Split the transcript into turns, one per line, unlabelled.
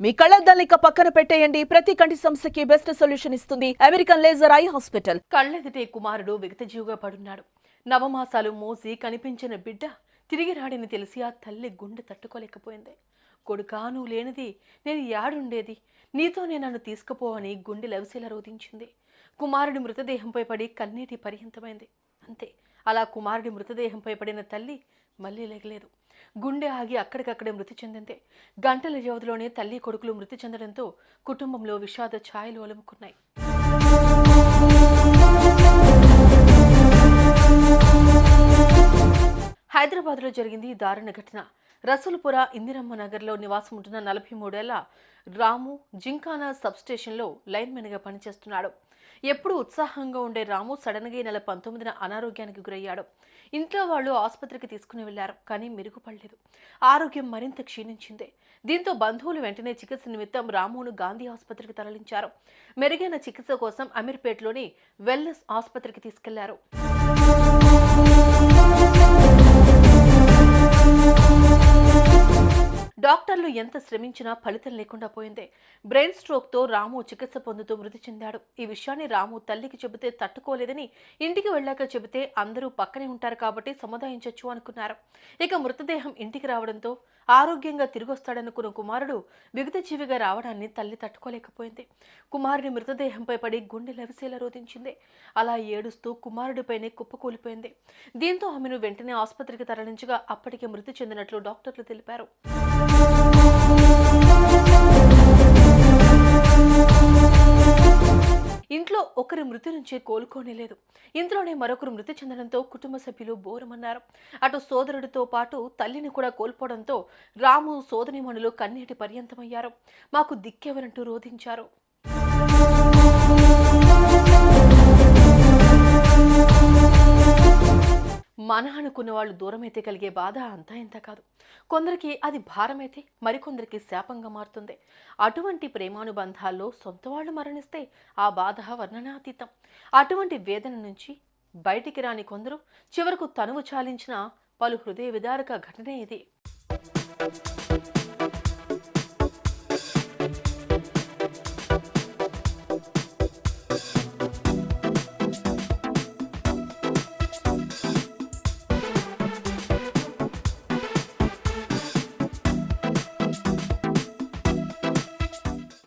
మీ కళ్ళద్దాలిక పక్కన పెట్టేయండి. ప్రతి కంటి సమస్యకి బెస్ట్ సొల్యూషన్ ఇస్తుంది అమెరికన్ లేజర్ ఐ హాస్పిటల్.
కళ్ళెదిటే కుమారుడు విగతజీవుగా పడున్నాడు. నవమాసాలు మోసి కనిపించిన బిడ్డ తిరిగి రాడని తెలిసి ఆ తల్లి గుండె తట్టుకోలేకపోయింది. కొడుకా నువ్వు లేనిది నేను యాడుండేది. నీతోనే నన్ను తీసుకుపోవని గుండె లవిసేలా రోధించింది. కుమారుడి మృతదేహంపై పడి కన్నీటి పర్యంతమైంది. అంతే. అలా కుమారుడి మృతదేహంపై పడిన తల్లి మళ్ళీ లేగలేదు. గుండె ఆగి అక్కడికక్కడే మృతి చెందింది. గంటల వ్యవధిలోనే తల్లి కొడుకులు మృతి చెందడంతో కుటుంబంలో విషాద ఛాయలు అలుముకున్నాయి. హైదరాబాద్లో జరిగింది ఈ దారుణ ఘటన. రసూల్పుర ఇందిరమ్మ నగర్లో నివాసం ఉంటున్న నలభై మూడేళ్ళ రాము జింకానా సబ్స్టేషన్లో లైన్మెన్గా పనిచేస్తున్నాడు. ఎప్పుడూ ఉత్సాహంగా ఉండే రాము సడన్గా ఈ నెల పంతొమ్మిదిన అనారోగ్యానికి గురయ్యాడు. ఇంట్లో వాళ్ళు ఆసుపత్రికి తీసుకుని వెళ్ళారు కానీ మెరుగుపడలేదు. ఆరోగ్యం మరింత క్షీణించింది. దీంతో బంధువులు వెంటనే చికిత్స నిమిత్తం రామును గాంధీ ఆసుపత్రికి తరలించారు. మెరుగైన చికిత్స కోసం అమీర్పేట్లోని వెల్నెస్ ఆసుపత్రికి తీసుకెళ్ళారు. డాక్టర్లు ఎంత శ్రమించినా ఫలితం లేకుండా పోయింది. బ్రెయిన్ స్ట్రోక్తో రాము చికిత్స పొందుతూ మృతి చెందాడు. ఈ విషయాన్ని రాము తల్లికి చెబితే తట్టుకోలేదని ఇంటికి వెళ్ళాక చెబితే అందరూ పక్కనే ఉంటారు కాబట్టి సముదాయించవచ్చు అనుకున్నారు. ఇక మృతదేహం ఇంటికి రావడంతో ఆరోగ్యంగా తిరిగొస్తాడనుకున్న కుమారుడు విగతజీవిగా రావడాన్ని తల్లి తట్టుకోలేకపోయింది. కుమారుడి మృతదేహంపై పడి గుండె లవిసేలా రోధించింది. అలా ఏడుస్తూ కుమారుడిపైనే కుప్పకూలిపోయింది దీంతో ఆమెను వెంటనే ఆసుపత్రికి తరలించగా అప్పటికే మృతి చెందినట్లు డాక్టర్లు తెలిపారు. ఒకరి మృతి నుంచే కోలుకోనేలేదు. ఇంట్లోనే మరొకరు మృతి చెందడంతో కుటుంబ సభ్యులు బోరమన్నారు. అటు సోదరుడితో పాటు తల్లిని కూడా కోల్పోవడంతో రాము సోదరిమణులు కన్నీటి పర్యంతమయ్యారు. మాకు దిక్కెవరంటూ రోధించారు. మన అనుకున్న వాళ్ళు దూరమైతే కలిగే బాధ అంతా ఇంత కాదు. కొందరికి అది భారమైతే మరికొందరికి శాపంగా మారుతుంది. అటువంటి ప్రేమానుబంధాల్లో సొంత వాళ్ళు మరణిస్తే ఆ బాధ వర్ణనాతీతం. అటువంటి వేదన నుంచి బయటికి రాని కొందరు చివరకు తనువు చాలించిన పలు హృదయ విదారక ఘటనే ఇది.